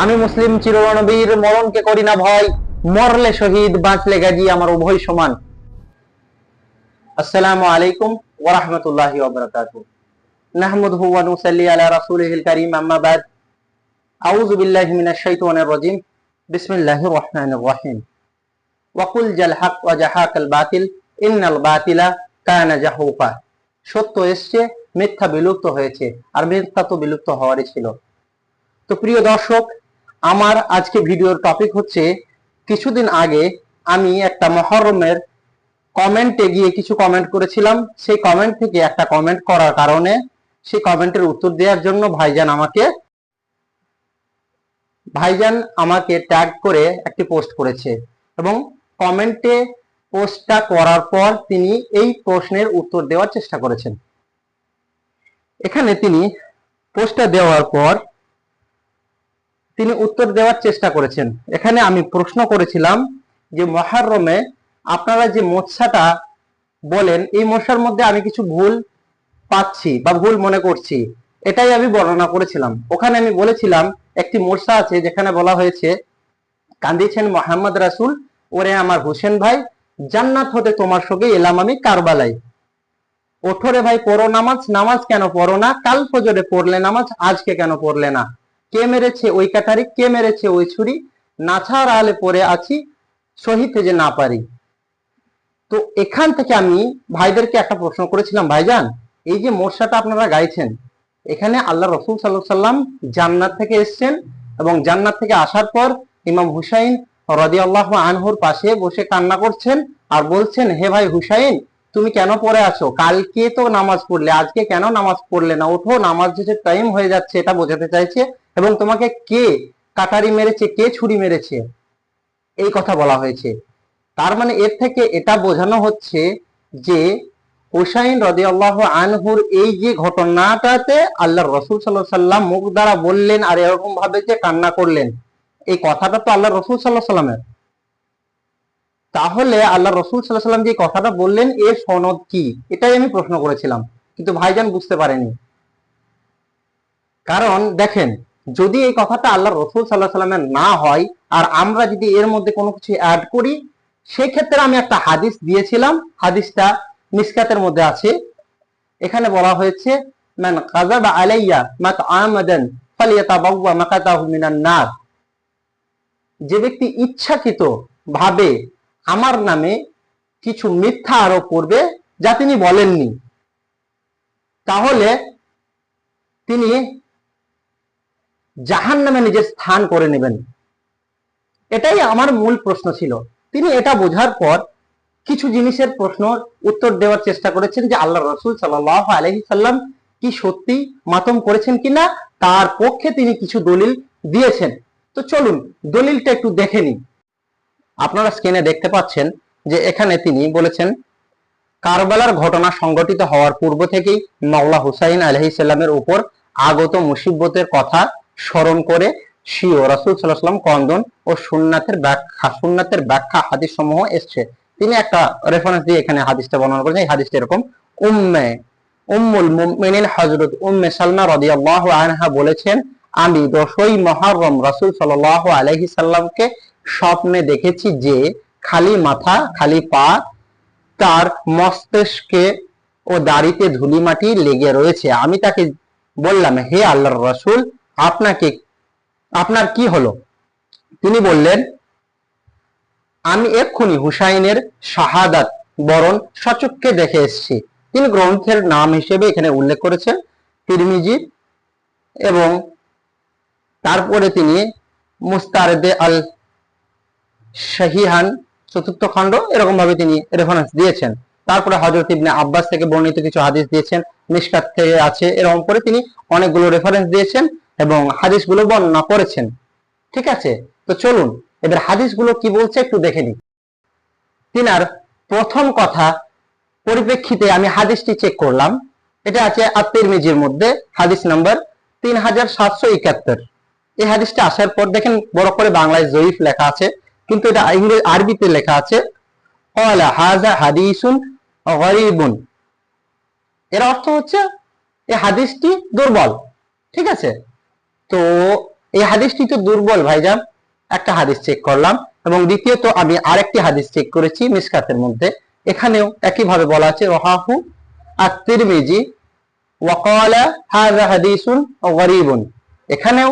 আমি মুসলিম চিরনবীর মরণকে করি না ভয়, মরলে শহীদ, বাঁচলে গাজী আমার উভয় সমান। আসসালামু আলাইকুম ওয়া রাহমাতুল্লাহি ওয়া বারাকাতুহু নাহমাদুহু ওয়া নুসাল্লি আলা রাসূলিহিল কারীম, আম্মা বাদ। আউযু বিল্লাহি মিনাশ শাইতানির রাজীম। বিসমিল্লাহির রহমানির রহিম। ওয়াকুল জাল হক ওয়া জাহাকাল বাতিল, ইন্নাল বাতিলা কানা জাহুকা সত্য এসছে, মিথ্যা বিলুপ্ত হয়েছে, আর মিথ্যা তো বিলুপ্ত হওয়ারই ছিল। তো প্রিয় দর্শক আমার আজকে ভিডিওর টপিক হচ্ছে, কিছুদিন আগে আমি একটা মহরমের কমেন্টে গিয়ে কিছু কমেন্ট করেছিলাম। সেই কমেন্ট থেকে একটা কমেন্ট করার কারণে সেই কমেন্টের উত্তর দেওয়ার জন্য ভাইজান আমাকে ভাইজান আমাকে ট্যাগ করে একটি পোস্ট করেছে এবং কমেন্টে পোস্টটা করার পর তিনি এই প্রশ্নের উত্তর দেওয়ার চেষ্টা করেছেন। এখানে তিনি পোস্টটা দেওয়ার পর তিনি উত্তর দেওয়ার চেষ্টা করেছেন। এখানে আমি প্রশ্ন করেছিলাম যে মহারমে আপনারা যে মোৎসাটা বলেন, এই মশার মধ্যে আমি কিছু ভুল পাচ্ছি বা ভুল মনে করছি, এটাই আমি বর্ণনা করেছিলাম। ওখানে আমি বলেছিলাম, একটি মোর্সা আছে যেখানে বলা হয়েছে, কান্দিছেন মোহাম্মদ রাসুল, ওরে আমার হোসেন ভাই, জান্নাত হতে তোমার সঙ্গে এলাম আমি কারবালাই ওঠরে ভাই, পড়ো নামাজ নামাজ কেন পড়ো না? কাল ফজরে পড়লে নামাজ, আজকে কেন পড়লে না? কে মেরেছে, ওই কাটারি কে মেরেছে, ওই ছুরি? নাছার আলে পড়ে আছি সহিতে যে না পারি। তো এখান থেকে আমি ভাইদেরকে একটা প্রশ্ন করেছিলাম, ভাইজান, এই যে মোর্শাটা আপনারা গাইছেন, এখানে আল্লাহ রসুল সাল্লাহ সাল্লাম জান্নাত থেকে এসছেন এবং জান্নাত থেকে আসার পর ইমাম হুসাইন রদি আল্লাহ আনহুর পাশে বসে কান্না করছেন আর বলছেন, হে ভাই হুসাইন তুমি কেন পড়ে আছো? কালকে তো নামাজ পড়লে, আজকে কেন নামাজ পড়লে না? ওঠো, নামাজ যে টাইম হয়ে যাচ্ছে, এটা বোঝাতে চাইছে। এবং তোমাকে কে কাটারি মেরেছে, কে ছুরি মেরেছে? এই কথা বলা হয়েছে। তার মানে এর থেকে এটা বোঝানো হচ্ছে যে হুসাইন রদি আল্লাহ আনহুর এই যে ঘটনাটাতে আল্লাহ রসুল সাল্লাহ সাল্লাম মুখ দ্বারা বললেন আর এরকম ভাবে যে কান্না করলেন, এই কথাটা তো আল্লাহ রসুল সাল্লাহ সাল্লামের। তাহলে আল্লাহ রসুল সাল্লাহ সাল্লাম যে কথাটা বললেন, এর সনদ কি? এটাই আমি প্রশ্ন করেছিলাম, কিন্তু ভাইজান বুঝতে পারেনি। কারণ দেখেন, যদি এই কথাটা আল্লাহ রসুল সাল্লাহ সাল্লামের না হয়, আর আমরা যদি এর মধ্যে কোনো কিছু অ্যাড করি, সেক্ষেত্রে আমি একটা হাদিস দিয়েছিলাম, হাদিসটা মিসকাতের মধ্যে আছে। এখানে বলা হয়েছে, মান কাযাবা আলাইয়া মাত আমাদান নার। যে ব্যক্তি ইচ্ছাকৃত ভাবে আমার নামে কিছু মিথ্যা আরোপ করবে যা তিনি বলেননি। তাহলে তিনি জাহান নামে নিজের স্থান করে নেবেন। এটাই আমার মূল প্রশ্ন ছিল। তিনি এটা বোঝার পর কিছু জিনিসের প্রশ্ন উত্তর দেওয়ার চেষ্টা করেছেন যে আল্লাহ রসুল সাল্লাহ আলহি সাল্লাম কি সত্যি মাতম করেছেন কিনা, তার পক্ষে তিনি কিছু দলিল দিয়েছেন। তো চলুন, দলিলটা একটু দেখে নিন আপনারা স্ক্রিনে দেখতে পাচ্ছেন যে এখানে তিনি বলেছেন, কারবালার ঘটনা সংঘটিত হওয়ার পূর্ব থেকেই মাওলা হুসাইন আলহিসাল্লামের উপর আগত মুসিবতের কথা স্মরণ করে শিও রাসুল সাল্লাহাম কন্দন ও সুন্নাতের ব্যাখ্যা সুন্নাতের ব্যাখ্যা হাদিস সমূহ এসছে। তিনি একটা রেফারেন্স দিয়ে এখানে হাদিসটা বর্ণনা করেছেন। এই হাদিসটা এরকম, উম্মে, উম্মুল মুমিনিন হযরত উম্মে সালমা রাদিয়াল্লাহু আনহা বলেছেন, আমি দশই মহরম রাসূল সাল্লাল্লাহু আলাইহি সাল্লামকে স্বপ্নে দেখেছি যে খালি মাথা, খালি পা তার মস্তিষ্কে ও দাড়িতে ধুলিমাটি লেগে রয়েছে। আমি তাকে বললাম, হে আল্লাহর রাসূল, আপনাকে, আপনার কি হলো? তিনি বললেন, আমি এক্ষুনি হুসাইনের শাহাদাত বরণ সচক্ষে দেখে এসেছি। তিনি গ্রন্থের নাম হিসেবে এখানে উল্লেখ করেছেন, তিরমিজি এবং তারপরে তিনি মুস্তারেদে আল শাহিহান চতুর্থ খণ্ড এরকম ভাবে তিনি রেফারেন্স দিয়েছেন। তারপরে হজরত ইবনে আব্বাস থেকে বর্ণিত কিছু হাদিস দিয়েছেন মিসকাত থেকে আছে, এরকম করে তিনি অনেকগুলো রেফারেন্স দিয়েছেন এবং হাদিসগুলো বর্ণনা করেছেন। ঠিক আছে? তো চলুন, এবার হাদিসগুলো কি বলছে একটু দেখে নিই। তিনার প্রথম কথা পরিপ্রেক্ষিতে আমি হাদিসটি চেক করলাম। এটা আছে আত্মির মিজির মধ্যে, হাদিস নাম্বার তিন হাজার সাতশো একাত্তর। এই হাদিসটা আসার পর দেখেন বড় করে বাংলায় জয়ীফ লেখা আছে। কিন্তু এটা ইংরেজি আরবিতে লেখা আছে হাজা হাদিসুন গরিবুন। এর অর্থ হচ্ছে এই হাদিসটি দুর্বল। ঠিক আছে? তো এই হাদিসটি তো দুর্বল ভাইজান। একটা হাদিস চেক করলাম এবং দ্বিতীয়ত আমি আরেকটি হাদিস চেক করেছি মিসকাতের মধ্যে। এখানেও একইভাবে বলা আছে রহাহু আত-তিরমিজি ওয়াকালা হাযা হাদিসুন গরীবুন। এখানেও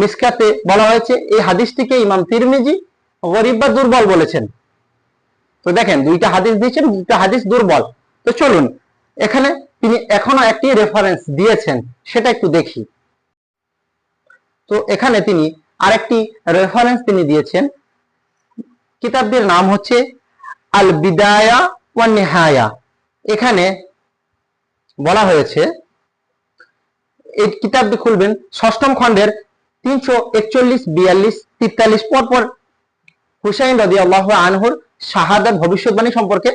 মিসকাতে বলা হয়েছে, এই হাদিসটিকে ইমাম তিরমিজি গরিব বা দুর্বল বলেছেন। তো দেখেন, দুইটা হাদিস দিয়েছেন, দুইটা হাদিস দুর্বল। তো চলুন, এখানে তিনি এখনও একটি রেফারেন্স দিয়েছেন, সেটা একটু দেখি। তো এখানে তিনি আরেকটি রেফারেন্স তিনি দিয়েছেন। কিতাবটির নাম হচ্ছে আল বিদায়া ওয়া নিহায়া। এখানে বলা হয়েছে, এই কিতাবটি খুলবেন, ষষ্ঠম খণ্ডের তিনশো একচল্লিশ, বিয়াল্লিশ, তিরতাল্লিশ পর পর হুসাইন রদি আল্লাহ আনহুর শাহাদাত ভবিষ্যৎবাণী সম্পর্কে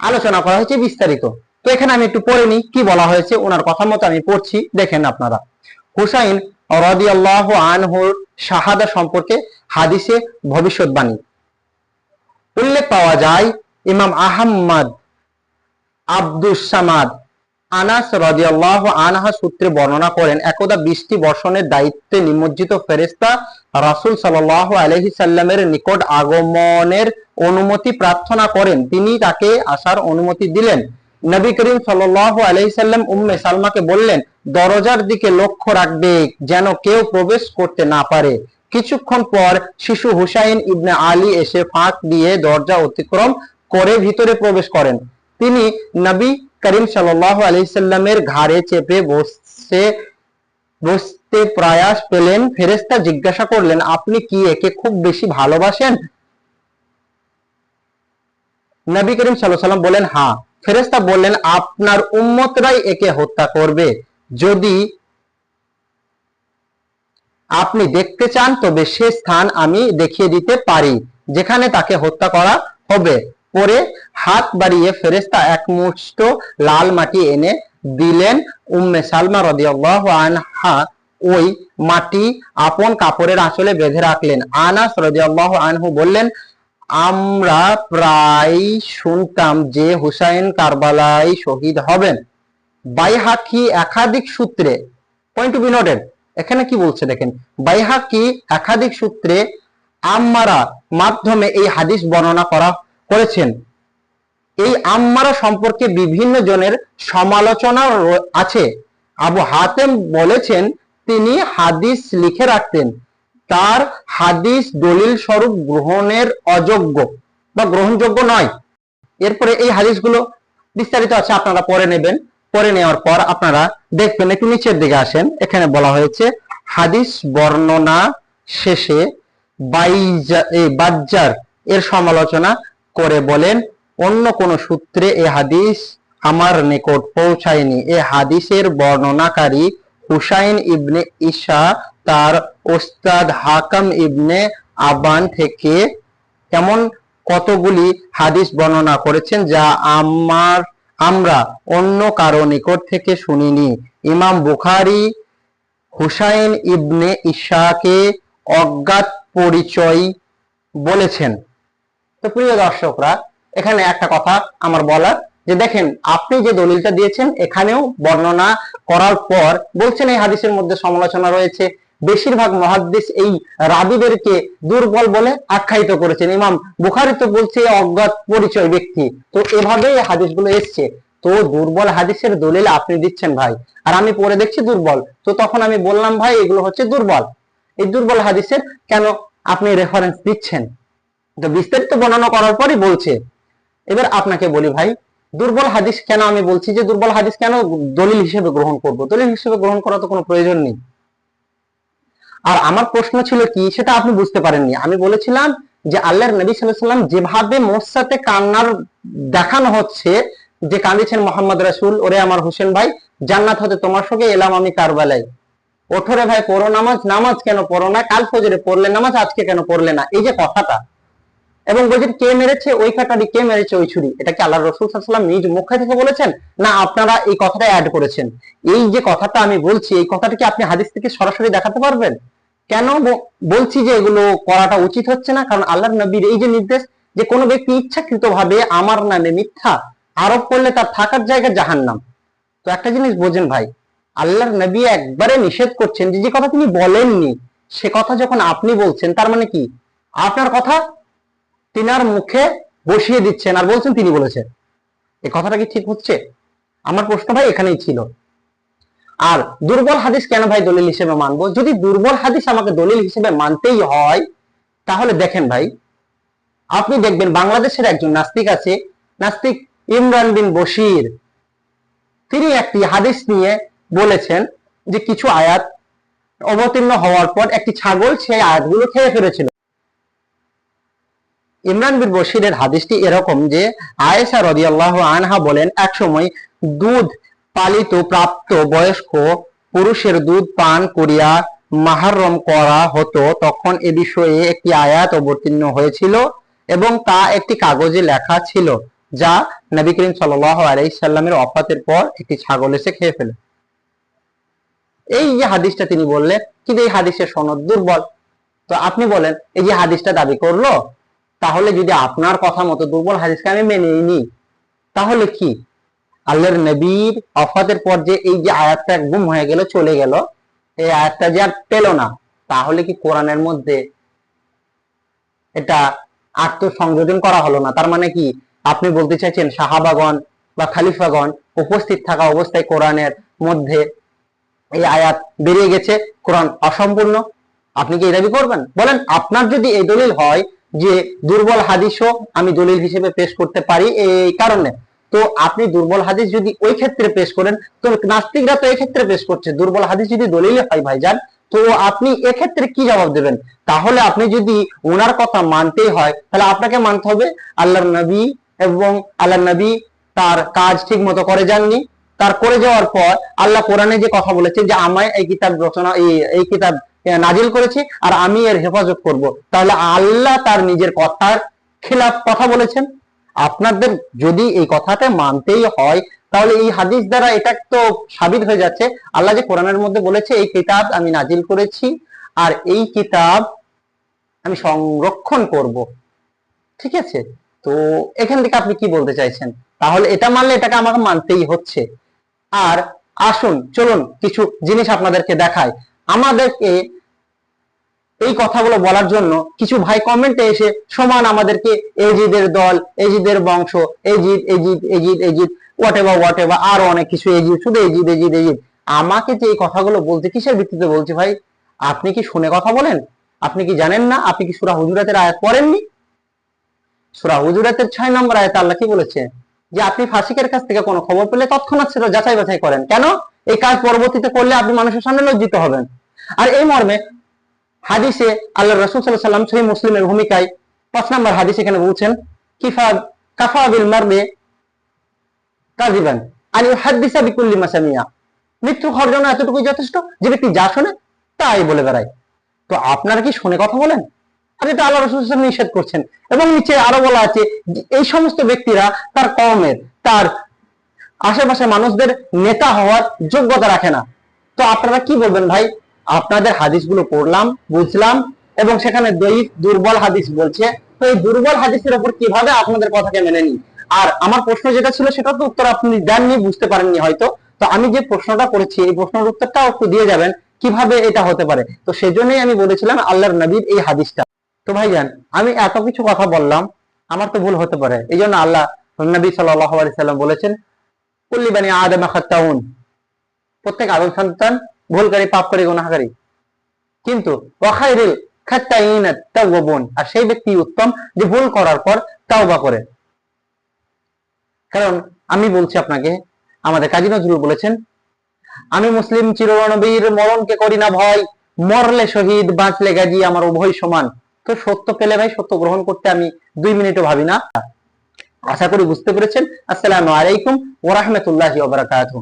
আলোচনা করা হয়েছে বিস্তারিত। তো এখানে আমি একটু পড়ে নিই কি বলা হয়েছে, ওনার কথা মতো আমি পড়ছি, দেখেন আপনারা। হুসাইন রদি আল্লাহ আনহুর শাহাদা সম্পর্কে হাদিসে ভবিষ্যৎবাণী। উল্লেখ পাওয়া যায় ইমাম আহম্মদ আব্দুস সামাদ আনাস রাদিয়াল্লাহু আনহা সূত্রে বর্ণনা করেন, একদা বৃষ্টি বর্ষণের দায়িত্বে নিমজ্জিত ফেরেশতা রাসূল সাল্লাল্লাহু আলাইহি সাল্লামের নিকট আগমনের অনুমতি প্রার্থনা করেন। তিনি তাকে আসার অনুমতি দিলেন। নবী করিম সাল্লাল্লাহু আলাইহি সাল্লাম উম্মে সালমাকে বললেন, দরজার দিকে লক্ষ্য রাখবে যেন কেউ প্রবেশ করতে না পারে। কিছুক্ষণ পর শিশু হুসাইন ইবনে আলী এসে ফাঁক দিয়ে দরজা অতিক্রম করে ভিতরে প্রবেশ করেন। তিনি নবী করিম সাল্লাল্লাহু আলাইহি সাল্লামের ঘাড়ে চেপে বসে বসতে প্রয়াস পেলেন, ফেরেশতা জিজ্ঞাসা করলেন, আপনি কি একে খুব বেশি ভালোবাসেন? নবী করিম সাল্লাম বলেন হ্যাঁ। ফেরেশতা বললেন, আপনার উম্মতরাই একে হত্যা করবে। যদি আপনি দেখতে চান, তবে সে স্থান আমি দেখিয়ে দিতে পারি, যেখানে তাকে হত্যা করা হবে। পরে হাত বাড়িয়ে ফেরেশতা এক মুষ্ট লাল মাটি এনে দিলেন উম্মে সালমা রাদিয়াল্লাহু আনহা। ওই মাটি আপন কাপড়ের আঁচলে বেঁধে রাখলেন। আনাস রাদিয়াল্লাহু আনহু বললেন, আমরা প্রায় শুনতাম যে হুসাইন কারবালায় শহীদ হবেন। বাইহাকি একাধিক সূত্রে পয়েন্ট টু বি নোটেড এখানে কি বলছে দেখেন? বাইহাকি একাধিক সূত্রে আম্মারা মাধ্যমে এই হাদিস বর্ণনা করা করেছেন। এই আম্মারা সম্পর্কে বিভিন্ন জনের সমালোচনা আছে। আবু হাতেম বলেছেন, তিনি হাদিস লিখে রাখতেন। তার হাদিস দলিল স্বরূপ গ্রহণের অযোগ্য বা গ্রহণযোগ্য নয়। এরপরে এই হাদিসগুলো বিস্তারিত আছে, আপনারা পরে নেবেন। পরে নেওয়ার পর আপনারা দেখবেন, একটু নিচের দিকে আসেন। এখানে বলা হয়েছে, হাদিস বর্ণনা শেষে বাইজা বাজ্জার এর সমালোচনা করে বলেন, অন্য কোন সূত্রে এ হাদিস আমার নিকট পৌঁছায়নি। এ হাদিসের বর্ণনাকারী হুসাইন ইবনে ঈশা তার ওস্তাদ হাকাম ইবনে আবান থেকে এমন কতগুলি হাদিস বর্ণনা করেছেন যা আমার, আমরা অন্য কারও নিকট থেকে শুনিনি। ইমাম বুখারী হুসাইন ইবনে ঈশাকে অজ্ঞাত পরিচয় বলেছেন। তো প্রিয় দর্শকরা, এখানে একটা কথা আমার বলার, যে দেখেন, আপনি যে দলিলটা দিয়েছেন, এখানেও বর্ণনা করার পর বলছেন এই হাদিসের মধ্যে সমালোচনা রয়েছে। বেশিরভাগ মহাদ্দিস এই রাবিদেরকে দুর্বল বলে আখ্যায়িত করেছেন। ইমাম বুখারি তো বলছে অজ্ঞাত পরিচয় ব্যক্তি। তো এভাবেই হাদিসগুলো এসছে। তো দুর্বল হাদিসের দলিল আপনি দিচ্ছেন ভাই, আর আমি পরে দেখছি দুর্বল। তো তখন আমি বললাম, ভাই, এগুলো হচ্ছে দুর্বল। এই দুর্বল হাদিসের কেন আপনি রেফারেন্স দিচ্ছেন? তো বিস্তারিত বর্ণনা করার পরই বলছে। এবার আপনাকে বলি ভাই, দুর্বল হাদিস কেন আমি বলছি যে দুর্বল হাদিস কেন দলিল হিসেবে গ্রহণ করব? দলিল হিসেবে গ্রহণ করা তো কোনো প্রয়োজন নেই। আর আমার প্রশ্ন ছিল কি সেটা আপনি বুঝতে পারেননি। আমি বলেছিলাম যে আল্লাহর নবী সাল্লাম যেভাবে মোসাতে কান্নার দেখানো হচ্ছে, যে কাঁদিছেন মোহাম্মদ রাসূল, ওরে আমার হোসেন ভাই, জান্নাত হতে তোমার সঙ্গে এলাম আমি কারবালায়। ওঠরে ভাই, পড়ো নামাজ নামাজ কেন পড়ো না? কাল ফজরে পড়লে নামাজ, আজকে কেন পড়লে না? এই যে কথাটা এবং বলছেন, কে মেরেছে? ওই কাটারি কে মেরেছে? ওই ছুরি। এটা কি আল্লাহ রসুল সাল্লাম নিজ মুখে থেকে বলেছেন? না, আপনারা এই কথাটা অ্যাড করেছেন। এই যে কথাটা আমি বলছি, এই কথাটা কি আপনি হাদিস থেকে সরাসরি দেখাতে পারবেন? কেন বলছি যে এগুলো করাটা উচিত হচ্ছে না? কারণ আল্লাহ নবীর এই যে নির্দেশ যে কোনো ব্যক্তি ইচ্ছাকৃত ভাবে আমার নামে মিথ্যা আরোপ করলে তার থাকার জায়গা জাহান্নাম। তো একটা জিনিস বোঝেন ভাই, আল্লাহর নবী একবারে নিষেধ করছেন যে যে কথা তিনি বলেননি, সে কথা যখন আপনি বলছেন, তার মানে কি? আপনার কথা তিনার মুখে বসিয়ে দিচ্ছেন আর বলছেন তিনি বলেছেন। এই কথাটা কি ঠিক হচ্ছে? আমার প্রশ্ন ভাই এখানেই ছিল। আর দুর্বল হাদিস কেন ভাই দলিল হিসেবে মানবো? যদি দুর্বল হাদিস আমাকে দলিল হিসেবে মানতেই হয়, তাহলে দেখেন ভাই, আপনি দেখবেন বাংলাদেশের একজন নাস্তিক আছে, নাস্তিক ইমরান বিন বশির। তিনি একটি হাদিস নিয়ে বলেছেন যে কিছু আয়াত অবতীর্ণ হওয়ার পর একটি ছাগল সেই আয়াতগুলো খেয়ে ফেলেছিল। ইমরান বিন বশিরের হাদিসটি এরকম যে, আয়েশা রদিয়াল্লাহ আনহা বলেন, একসময় দুধ পালিত প্রাপ্ত বয়স্ক পুরুষের দুধ পান করিয়া মাহারম করা হতো। তখন এ বিষয়ে একটি আয়াত অবতীর্ণ হয়েছিল এবং তা একটি কাগজে লেখা ছিল, যা নবী করিম সাল্লাহ আলাইসাল্লামের অফাতের পর একটি ছাগল এসে খেয়ে ফেলে। এই যে হাদিসটা তিনি বললেন, কিন্তু এই হাদিসের সনদ দুর্বল। তো আপনি বলেন, এই যে হাদিসটা দাবি করল তাহলে যদি আপনার কথা মতো দুর্বল হাদিসকে আমি মেনে নিই তাহলে কি? আল্লাহর নবীর অফাতের পর যে এই যে আয়াতটা গুম হয়ে গেল, চলে গেল, এই আয়াতটা যে আর পেল না, তাহলে কি কোরআনের মধ্যে এটা আত্মসংযোজন করা হলো না? তার মানে কি? আপনি বলতে চাইছেন সাহাবাগণ বা খালিফাগণ উপস্থিত থাকা অবস্থায় কোরআনের মধ্যে এই আয়াত বেরিয়ে গেছে, কোরআন অসম্পূর্ণ? আপনি কি এই দাবি করবেন? বলেন, আপনার যদি এই দলিল হয় যে দুর্বল হাদিসও আমি দলিল হিসেবে পেশ করতে পারি এই কারণে। তো আপনি দুর্বল হাদিস যদি ওই ক্ষেত্রে পেশ করেন, তো নাস্তিকরা তো ক্ষেত্রে পেশ করছে। দুর্বল হাদিস যদি দলিল হয় ভাইজান, তো আপনি এক্ষেত্রে কি জবাব দেবেন? তাহলে আপনি যদি ওনার কথা মানতেই হয়, তাহলে আপনাকে মানতে হবে, আল্লাহর নবী এবং আল্লাহ নবী তার কাজ ঠিক মতো করে যাননি। তার করে যাওয়ার পর আল্লাহ কোরআনে যে কথা বলেছেন যে, আমায় এই কিতাব রচনা এই কিতাব নাজিল করেছি আর আমি এর হেফাজত করব। তাহলে আল্লাহ তার নিজের কথার খেলাফ কথা বলেছেন। আপনাদের যদি এই কথাটা মানতেই হয়, তাহলে এই হাদিস দ্বারা এটা তো সাবিত হয়ে যাচ্ছে। আল্লাহ যে কোরআনের মধ্যে বলেছে, এই কিতাব আমি নাজিল করেছি আর এই কিতাব আমি সংরক্ষণ করব। ঠিক আছে? তো এখান থেকে আপনি কি বলতে চাইছেন? তাহলে এটা মানলে এটাকে আমাকে মানতেই হচ্ছে। আর আসুন, চলুন, কিছু জিনিস আপনাদেরকে দেখায় আমাদেরকে এই কথাগুলো বলার জন্য কিছু ভাই কমেন্টে এসে সমান আমাদেরকে এজিদের দল, এজিদের বংশ, Yazid Yazid Yazid Yazid whatever আরও অনেক কিছু, এজিদ, শুধু এজিদ এজিদ এজিদ। আমাকে যে এই কথাগুলো বলতে, কিসের ভিত্তিতে বলছে ভাই? আপনি কি শুনে কথা বলেন? আপনি কি জানেন না? আপনি কি সুরা হুজুরাতের আয়াত পড়েননি? সুরা হুজুরাতের ছয় নম্বর আয়াত আল্লাহ কি বলেছে? যে আপনি ফাসিকের কাছ থেকে কোনো খবর পেলে তৎক্ষণাৎ সেটা যাচাই বাছাই করেন। কেন? এই কাজ পরবর্তীতে করলে আপনি মানুষের সামনে লজ্জিত হবেন। আর এই মর্মে হাদিসে আল্লাহ রসুল সাল্লাহ সাল্লাম সহি মুসলিমের ভূমিকায় পাঁচ নম্বর হাদিস এখানে বলছেন, কিফা, কাফা বিল মারবে আনি হাদিসা বিকুল্লি মাসামিয়া মৃত্যু হওয়ার জন্য যথেষ্ট? যে ব্যক্তি যা শোনে, তাই বলে বেড়ায়। তো আপনারা কি শুনে কথা বলেন? আর এটা আল্লাহ রসুল নিষেধ করছেন এবং নিচে আরও বলা আছে, এই সমস্ত ব্যক্তিরা তার কমের তার আশেপাশে মানুষদের নেতা হওয়ার যোগ্যতা রাখে না। তো আপনারা কি বলবেন ভাই? আপনাদের হাদিসগুলো পড়লাম, বুঝলাম এবং সেখানে দৈব দুর্বল হাদিস বলছে। তো এই দুর্বল হাদিসের উপর কীভাবে আপনাদের কথাকে মেনে নিই? আর আমার প্রশ্ন যেটা ছিল সেটা তো উত্তর আপনি দেননি, বুঝতে পারেননি হয়তো। তো আমি যে প্রশ্নটা করেছি, এই প্রশ্নের উত্তরটাও একটু দিয়ে যাবেন, কীভাবে এটা হতে পারে? তো সেজন্যই আমি বলেছিলাম আল্লাহর নবীর এই হাদিসটা। তো ভাই ভাইজান, আমি এত কিছু কথা বললাম, আমার তো ভুল হতে পারে। এই জন্য আল্লাহ নবী সাল্লাহ সাল্লাম বলেছেন, কুল্লি বানি আদম খাত্তাউন। প্রত্যেক আদম সন্তান ভুলকারী, পাপকারী, গুনাহকারী। কিন্তু আর সেই ব্যক্তি উত্তম যে ভুল করার পর তাওবা করে। কারণ আমি বলছি আপনাকে, আমাদের কাজী নজরুল বলেছেন, আমি মুসলিম চিরনবীর মরণকে করি না ভয় মরলে শহীদ, বাঁচলে গাজী, আমার উভয় সমান। তো সত্য পেলে ভাই, সত্য গ্রহণ করতে আমি দুই মিনিটও ভাবি না। আশা করি বুঝতে পেরেছেন। আসসালামু আলাইকুম ওয়া রাহমাতুল্লাহি ওয়া বারাকাতুহু।